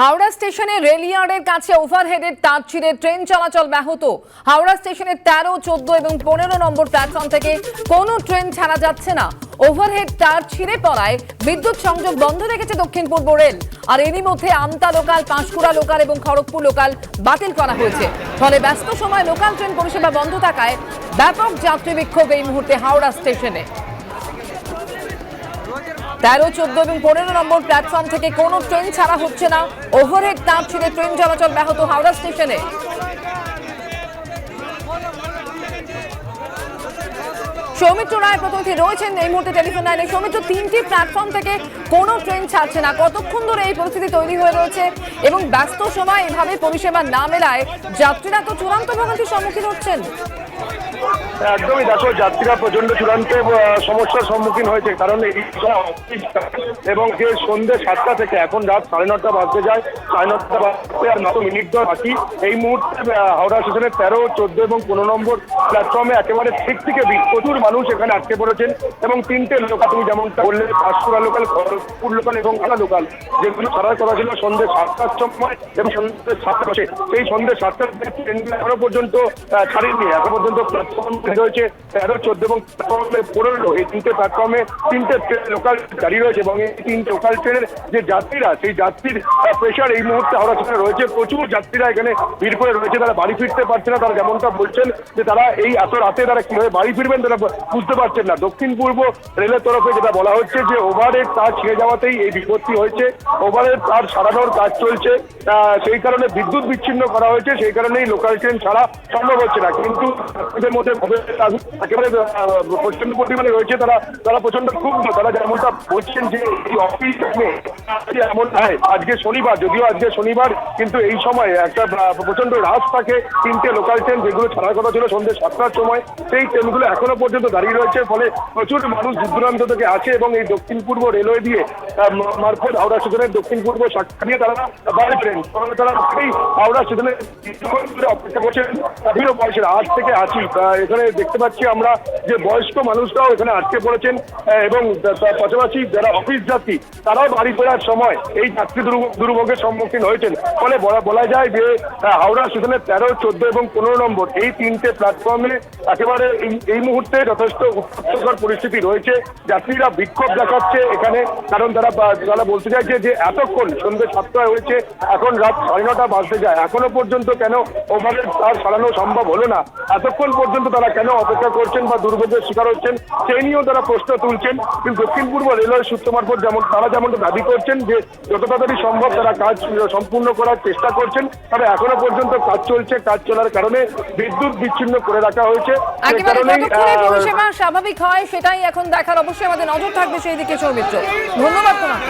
হাওড়া স্টেশনে রেলিয়ার্ডের কাছে ওভারহেডের তার ছিঁড়ে ট্রেন চলাচল ব্যাহত। হাওড়া স্টেশনের তেরো, চোদ্দ এবং পনেরো নম্বর প্ল্যাটফর্ম থেকে কোনো ট্রেন ছাড়া যাচ্ছে না। ওভারহেড তার ছিঁড়ে পড়ায় বিদ্যুৎ সংযোগ বন্ধ রেখেছে দক্ষিণ পূর্ব রেল। আর এরই মধ্যে আমতা লোকাল পাঁশকুড়া লোকাল এবং খড়গপুর লোকাল বাতিল করা হয়েছে। ফলে ব্যস্ত সময় লোকাল ট্রেন পরিষেবা বন্ধ থাকায় ব্যাপক যাত্রী বিক্ষোভ এই মুহূর্তে হাওড়া স্টেশনে। তেরো, চোদ্দ এবং পনেরো নম্বর প্ল্যাটফর্ম থেকে কোনো ট্রেন ছাড়া হচ্ছে না। ওভারহেড তার ছিঁড়ে ট্রেন চলাচল ব্যাহত হাওড়া স্টেশনে সৌমিত্র রায় প্রতিনিধি রয়েছেন এই মুহূর্তে টেলিফোন লাইনে সৌমিত্র, তিনটি প্ল্যাটফর্ম থেকে কোনো ট্রেন ছাড়ছে না। কতক্ষণ ধরে এই পরিস্থিতি তৈরি হয়ে রয়েছে এবং ব্যস্ত সময় এভাবে পরিষেবা না মেলায় যাত্রীরা তো চূড়ান্ত ভোগান্তির সম্মুখীন হচ্ছেন। একদমই দেখো, যাত্রীরা প্রচণ্ড চূড়ান্ত সমস্যার সম্মুখীন হয়েছে, কারণ এই এবং যে সন্ধ্যে সাতটা থেকে, এখন রাত সাড়ে নটা বাজতে যায়, সাড়ে নটা বাজতে আর মাত্র মিনিট দশ বাকি। এই মুহূর্তে হাওড়া স্টেশনের তেরো, চোদ্দ এবং পনেরো নম্বর প্ল্যাটফর্মে একেবারে ঠিক থেকে প্রচুর মানুষ এখানে আটকে পড়েছেন এবং তিনটে লোকাল তুমি যেমন বললে পাঁশকুড়া লোকাল খড়গপুর লোকাল এবং আলা লোকাল যেগুলো ছাড়ার কথা ছিল সন্ধ্যে সাতটার সময় এবং সন্ধ্যে সাতটা সেই সন্ধ্যে সাতটার ট্রেনগুলো এখনও পর্যন্ত ছাড়েনি এখনও পর্যন্ত প্ল্যাটফর্ম রয়েছে। তেরো, চোদ্দ এবং প্ল্যাটফর্মে পনেরো এই তিনটে প্ল্যাটফর্মে তিনটে ট্রেন লোকাল দাঁড়িয়ে রয়েছে এবং এই তিনটে লোকাল ট্রেনের যে যাত্রীরা, সেই যাত্রীর প্রেশার এই মুহূর্তে হাওড়া স্টেশনে রয়েছে। প্রচুর যাত্রীরা এখানে ভিড় করে রয়েছে। তারা বাড়ি ফিরতে পারছে না। তারা যেমনটা বলছেন যে তারা এই এত রাতে তারা কীভাবে বাড়ি ফিরবেন তারা বুঝতে পারছেন না। দক্ষিণ পূর্ব রেলের তরফে যেটা বলা হচ্ছে যে ওভারের তার ছিঁড়ে যাওয়াতেই এই বিপত্তি হয়েছে। ওভারের তার সারানোর কাজ চলছে। সেই কারণে বিদ্যুৎ বিচ্ছিন্ন করা হয়েছে। সেই কারণেই লোকাল ট্রেন ছাড়া সম্ভব হচ্ছে না। কিন্তু এদের মধ্যে একেবারে প্রচণ্ড পরিমাণে রয়েছে তারা তারা প্রচণ্ড ক্ষুব্ধ তারা যেমনটা বলছেন যে এই অফিস এমন হয় আজকে শনিবার, যদিও আজকে শনিবার, কিন্তু এই সময় একটা প্রচণ্ড রাশ থাকে, তিনটে লোকাল ট্রেন যেগুলো ছাড়ার কথা ছিল সন্ধ্যে সাতটার সময়, সেই ট্রেনগুলো এখনও পর্যন্ত দাঁড়িয়ে রয়েছে, ফলে প্রচুর মানুষ দূর দূরান্ত থেকে আসে এবং এই দক্ষিণ পূর্ব রেলওয়ে দিয়ে মারফত হাওড়া স্টেশনের দক্ষিণ পূর্ব শাখা দিয়ে তারা বাইরে ট্রেন তারা এই হাওড়া স্টেশনে অপেক্ষা করছেন বিভিন্ন বয়সের আট থেকে আহ, এখানে দেখতে পাচ্ছি আমরা যে বয়স্ক মানুষরাও এখানে আটকে পড়েছেন। এবং পাশাপাশি যারা অফিস যাত্রী তারাও বাড়ি ফেরার সময় এই যাত্রী দুর্ভোগের সম্মুখীন হয়েছেন। ফলে বলা যায় যে হাওড়া স্টেশনের তেরো চোদ্দ এবং পনেরো নম্বর এই তিনটে প্ল্যাটফর্মে একেবারে এই মুহূর্তে যথেষ্ট উত্তপ্তকর পরিস্থিতি রয়েছে। যাত্রীরা বিক্ষোভ দেখাচ্ছে এখানে। কারণ তারা তারা বলতে চাইছে যে এতক্ষণ সন্ধ্যে সাতটায় হয়েছে এখন রাত সাড়ে নটা বাজতে যায়। এখনও পর্যন্ত কেন ওভারের তার সারানো সম্ভব হলো না? এতক্ষণ পর্যন্ত তারা কেন অপেক্ষা করছেন বা দুর্ভোগের শিকার হচ্ছেন সেই নিয়েও তারা প্রশ্ন তুলছেন। কিন্তু দক্ষিণ পূর্ব রেলওয়ে সূত্র মারফত যেমন তারা যেমনটা দাবি করছেন যে যত তাড়াতাড়ি সম্ভব তারা কাজ সম্পূর্ণ করার চেষ্টা করছেন তবে এখনও পর্যন্ত কাজ চলছে। কাজ চলার কারণে বিদ্যুৎ বিচ্ছিন্ন করে রাখা হয়েছে। পরিষেবা স্বাভাবিক হয় সেটাই এখন দেখার অবশ্যই আমাদের নজর থাকবে সেই দিকে সৌমিত্র। ধন্যবাদ তোমাকে।